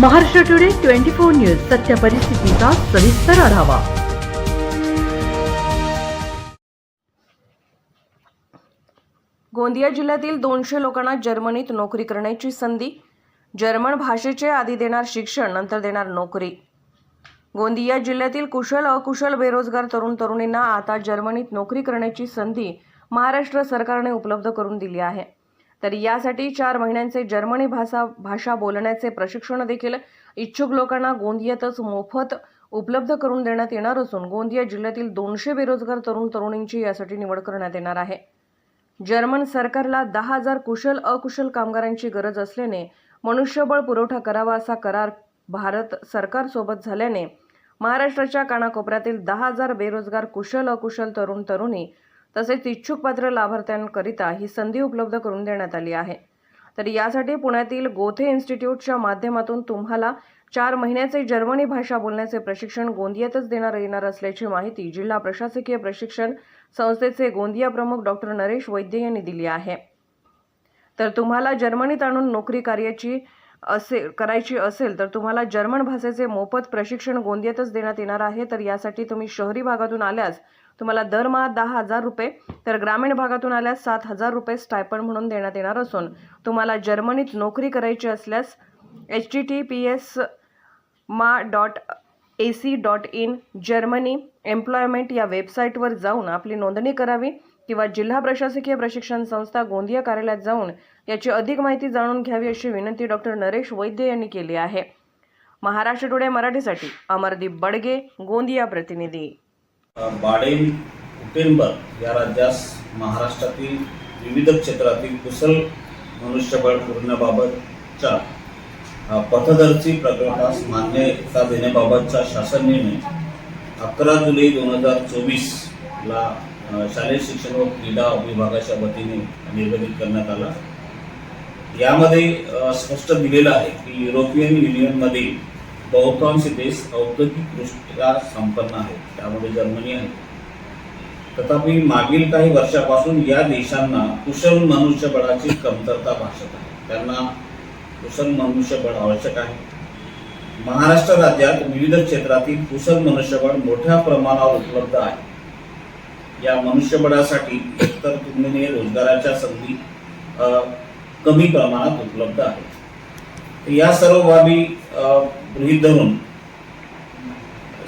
Maharashtra today twenty four news सत्य परिस्थितीचा सविस्तर आढावा. गोंदिया जिल्ह्यातील दोनशे लोकांना जर्मनीत नोकरी करण्याची संधी जर्मन भाषेचे आधी देणार शिक्षण नंतर देणार नोकरी. गोंदिया जिल्ह्यातील कुशल अकुशल बेरोजगार तरुण तरुणींना आता जर्मनीत नोकरी करण्याची संधी महाराष्ट्र सरकारने उपलब्ध करून दिली आहे. तर यासाठी चार महिन्यांचे जर्मनी भाषा भाषा बोलण्याचे प्रशिक्षण देखील इच्छुक लोकांना गोंदियातच मोफत उपलब्ध करून देण्यात येणार असून गोंदिया जिल्ह्यातील दोनशे बेरोजगार तरुण तरुणींची यासाठी निवड करण्यात येणार आहे. जर्मन सरकारला दहा हजार कुशल अकुशल कामगारांची गरज असल्याने मनुष्यबळ पुरवठा करावा असा करार भारत सरकारसोबत झाल्याने महाराष्ट्राच्या कानाकोपऱ्यातील दहा हजार बेरोजगार कुशल अकुशल तरुण तरुणी तसेच इच्छुक पात्र लाभार्थ्यांकरिता ही संधी उपलब्ध करून देण्यात आली आहे. तर यासाठी पुण्यातील गोथे इन्स्टिट्यूटच्या माध्यमातून तुम्हाला चार महिन्याचे जर्मनी भाषा बोलण्याचे प्रशिक्षण गोंदियातच देणार येणार असल्याची माहिती जिल्हा प्रशासकीय प्रशिक्षण संस्थेचे गोंदिया प्रमुख डॉक्टर नरेश वैद्य यांनी दिली आहे. तर तुम्हाला जर्मनीत आणून नोकरी कार्याची असे करायची असेल तर तुम्हाला जर्मन भाषेचे मोफत प्रशिक्षण गोंदियातच देण्यात येणार आहे. तर यासाठी तुम्ही शहरी भागातून आल्यास तुम्हाला दरमहा दहा हजार रुपये तर ग्रामीण भागातून आल्यास सात हजार रुपये स्टायपंड म्हणून देण्यात येणार असून तुम्हाला जर्मनीत नोकरी करायची असल्यास H T T P S मा dot A C dot in Germany employment या वेबसाईटवर जाऊन आपली नोंदणी करावी किंवा जिल्हा प्रशासकीय प्रशिक्षण संस्था गोंदिया कार्यालयात जाऊन याची अधिक माहिती जाणून घ्यावी अशी विनंती डॉक्टर नरेश वैद्य यांनी केली आहे. महाराष्ट्र टुडे मराठीसाठी अमरदीप बडगे गोंदिया प्रतिनिधी. बाडेन कुटेंबर या राज्यास महाराष्ट्रातील विविध क्षेत्रातील कुशल मनुष्यबळ पुरवण्याबाबतच्या पथदर्शी प्रकल्पास मान्यता देण्याबाबतचा शासन निर्णय अकरा जुलै दोन हजार चोवीसला शालेय शिक्षण व क्रीडा विभागाच्या वतीने निर्गमित करण्यात आला. यामध्ये स्पष्ट दिलेलं आहे की युरोपियन युनियनमधील बहुतांश देश औद्योगिकदृष्ट्या संपन्न आहेत. त्यामध्ये जर्मनी आहे. तथापि मागील काही वर्षापासून या देशांना कुशल मनुष्यबळाची कमतरता भासत आहे. त्यांना कुशल मनुष्यबळ आवश्यक आहे. महाराष्ट्र राज्यात विविध क्षेत्रातील कुशल मनुष्यबळ मोठ्या प्रमाणावर उपलब्ध आहे. या मनुष्यबळासाठी तर तुलनेने रोजगाराच्या संधी कमी प्रमाणात उपलब्ध आहेत. या सर्व बाबी गृहीत धरून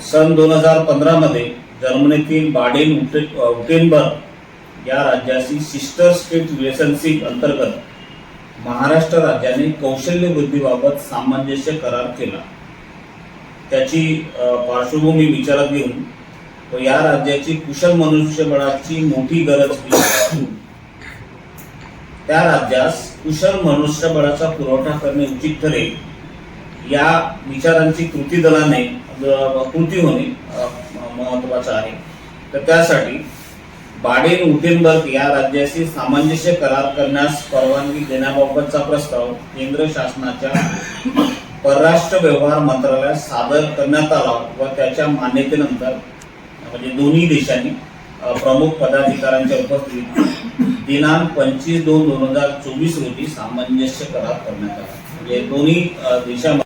सन दोन हजार पंधरामध्ये जर्मनीतील बाडेन उटे- उटेनबर्ग या राज्याशी सिस्टर स्टेट रिलेशनशिप अंतर्गत महाराष्ट्र राज्याने कौशल्य वृद्धीबाबत सामंजस्य करार केला. त्याची पार्श्वभूमी विचारात घेऊन व या राज्याची कुशल मनुष्यबळाची मोठी गरज असून त्या राज्यास कुशल मनुष्यबळाचा पुरवठा करणे उचित ठरेल. या विचारांची कृती दलाने कृती होणे महत्वाचं आहे. तर त्यासाठी बाडेन उटेनबर्ग या राज्याशी सामंजस्य करार करण्यास परवानगी देण्याबाबतचा प्रस्ताव केंद्र शासनाच्या परराष्ट्र व्यवहार मंत्रालयात सादर करण्यात आला व त्याच्या मान्यतेनंतर म्हणजे दोन्ही देशांनी प्रमुख पदाधिकाऱ्यांच्या उपस्थितीत दिनांक पंचवीस दोन दोन हजार चोवीस रोजी सामंजस्य करार करण्यात आला. म्हणजे दोन्ही अ, देशांमध्ये